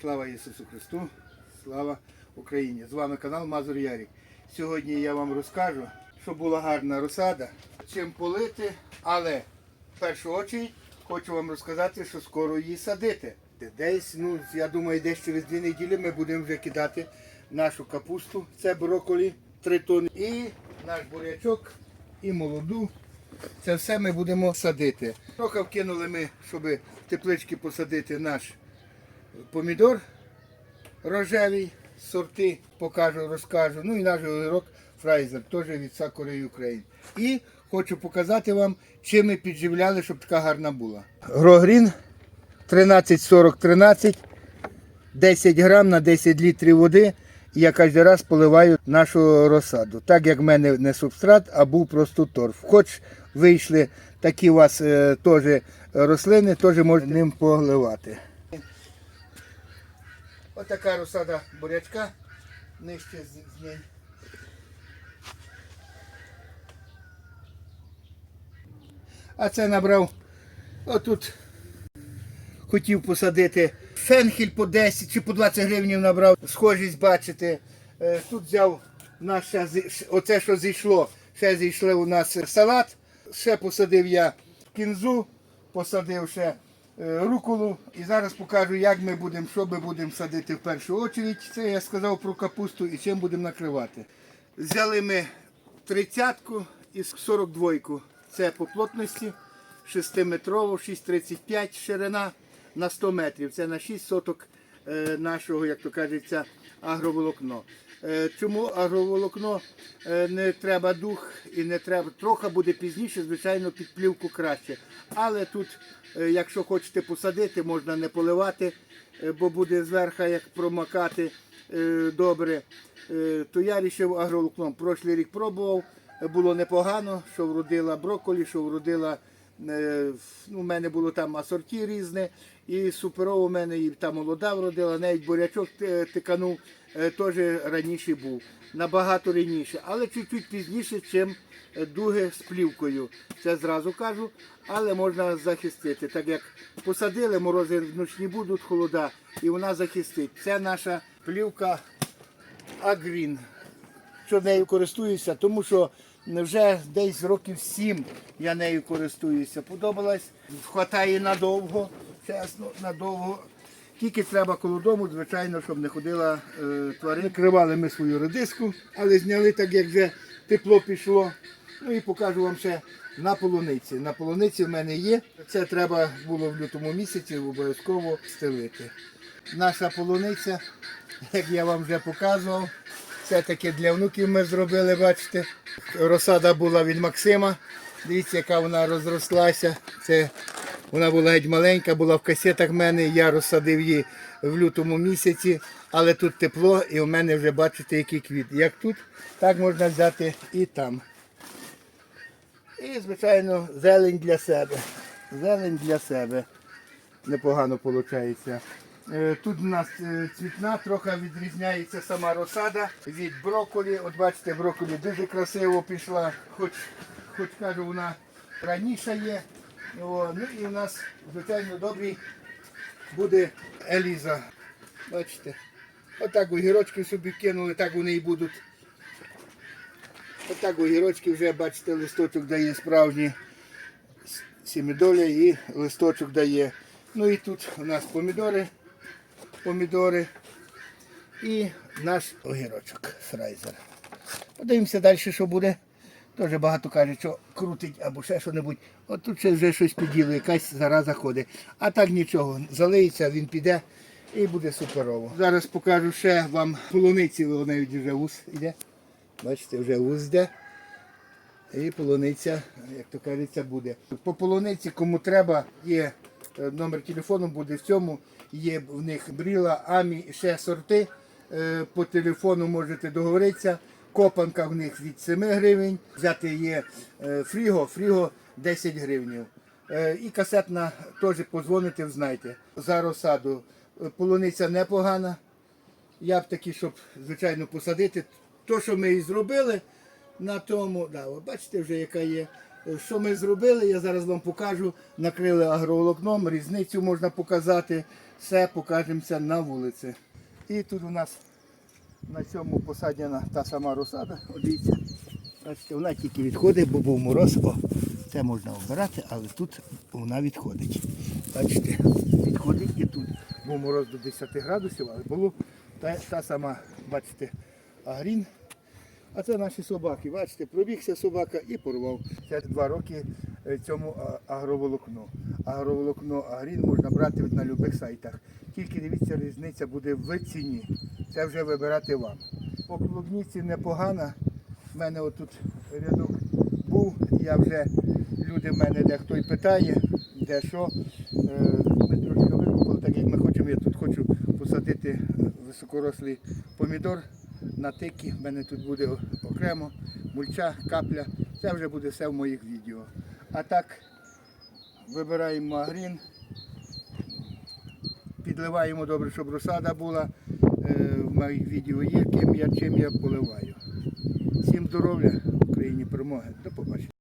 Слава Ісусу Христу, слава Україні! З вами канал Мазур Ярік. Сьогодні я вам розкажу, що була гарна розсада, чим полити, але в першу чергу хочу вам розказати, що скоро її садити. Десь, ну, я думаю, десь через дві неділі ми будемо вже кидати нашу капусту, це брокколі 3 тонни, і наш бурячок, і молоду. Це все ми будемо садити. Трохи вкинули ми, щоб теплички посадити наш помідор рожевий, сорти покажу, розкажу. Ну і наш огірок Фрайзер, теж від Сакури Україн. І хочу показати вам, чим ми підживляли, щоб така гарна була. Грогрін 13-40-13, 10 грам на 10 літрів води. І я кожен раз поливаю нашу розсаду. Так як в мене не субстрат, а був просто торф. Хоч вийшли такі у вас е, теж рослини, теж можна ним поливати. Отака розсада бурячка нижче з, неї. А це набрав отут. Хотів посадити фенхель по 10 чи по 20 гривень набрав. Схожість бачите. Е, Тут взяв наш оце, що зійшло. Ще зійшли у нас салат. Ще посадив я кінзу, посадив ще руколу. І зараз покажу, як ми будемо, що ми будемо садити в першу чергу. Це я сказав про капусту і чим будемо накривати. Взяли ми тридцятку і 42. Це по плотності 6-метрово, 6,35 ширина на 100 метрів. Це на 6 соток е, нашого, як то кажеться, агроволокно. Е, Чому агроволокно е, не треба дух і не треба. Трохи буде пізніше, звичайно, під плівку краще. Але тут, е, якщо хочете посадити, можна не поливати, бо буде зверху як промакати добре. То я рішив агроволокном. Прошлий рік пробував, було непогано, що вродила брокколі, що вродила. е, Ну, у мене було там асорті різне, і суперово у мене і та молода вродила, навіть бурячок тиканув, теж раніше був, набагато раніше, але чуть-чуть пізніше, ніж дуги з плівкою. Це зразу кажу, але можна захистити. Так як посадили, морози вночні будуть, холода, і вона захистить. Це наша плівка Агрін що нею користуюся, тому що вже десь років сім я нею користуюся. Подобалась, хватає надовго, чесно, надовго. Тільки треба коло дому, звичайно, щоб не ходила е, тварина. Кривали ми свою редиску, але зняли так, як вже тепло пішло. Ну і покажу вам ще на полуниці. На полуниці в мене є. Це треба було в лютому місяці обов'язково стелити. Наша полуниця, як я вам вже показував, це таке для внуків ми зробили, бачите. Розсада була від Максима. Дивіться, яка вона розрослася. Це вона була геть маленька, була в касетах в мене. Я розсадив її в лютому місяці, але тут тепло і в мене вже бачите, який квіт. Як тут, так можна взяти і там. І, звичайно, зелень для себе. Зелень для себе. Непогано виходить. Е, Тут у нас е, цвітна, трохи відрізняється сама розсада від брокколі. От бачите, брокколі дуже красиво пішла, хоч, хоч кажу, вона раніше є. Ну і у нас, звичайно, добрий буде Еліза. Бачите, отак огірочки собі кинули, так вони і будуть. Отак огірочки вже, бачите, листочок дає справжні сімідоля і листочок дає. Ну і тут у нас помідори, помідори і наш огірочок фрайзер. Подивимося далі, що буде. Дуже багато кажуть, що крутить або ще що-небудь. От тут ще вже щось піділо, якась зараза ходить. А так нічого, залиється, він піде і буде суперово. Зараз покажу ще вам полуниці, вони вже вуз йде. Бачите, вже вуз йде. І полуниця, як то кажеться, буде. По полуниці, кому треба, є е, номер телефону, буде в цьому. Є в них бріла, амі, ще сорти. Е, По телефону можете договоритися. Копанка в них від 7 гривень. Взяти є е, фріго, фріго 10 гривень. І касетна теж позвоните, знаєте. За розсаду. Е, Полуниця непогана. Я б таки, щоб звичайно посадити. То, що ми і зробили на тому, да, ви бачите вже, яка є. Е, Що ми зробили, я зараз вам покажу. Накрили агроволокном, різницю можна показати. все покажемося на вулиці. І тут у нас на цьому посаджена та сама розсада. Дивіться, бачите, вона тільки відходить, бо був мороз. О, це можна обирати, але тут вона відходить. Бачите, відходить і тут. Був мороз до 10 градусів, але було та, та сама, бачите, агрін. А це наші собаки. Бачите, пробігся собака і порвав. Це два роки е, цьому а, агроволокну. Агроволокно агрін можна брати на будь-яких сайтах. Тільки дивіться, різниця буде в ціні. Це вже вибирати вам. По клубніці непогано. У мене отут рядок був. Я вже люди в мене дехто й питає, де що. Е, Ми трошки викупили, так як ми хочемо. Я тут хочу посадити високорослий помідор на тики. У мене тут буде окремо мульча, капля. Це вже буде все в моїх відео. А так вибираємо агрін, підливаємо добре, щоб розсада була. Е, В моїх відео є, ким я чим я поливаю. Всім здоров'я, Україні перемоги. До побачення.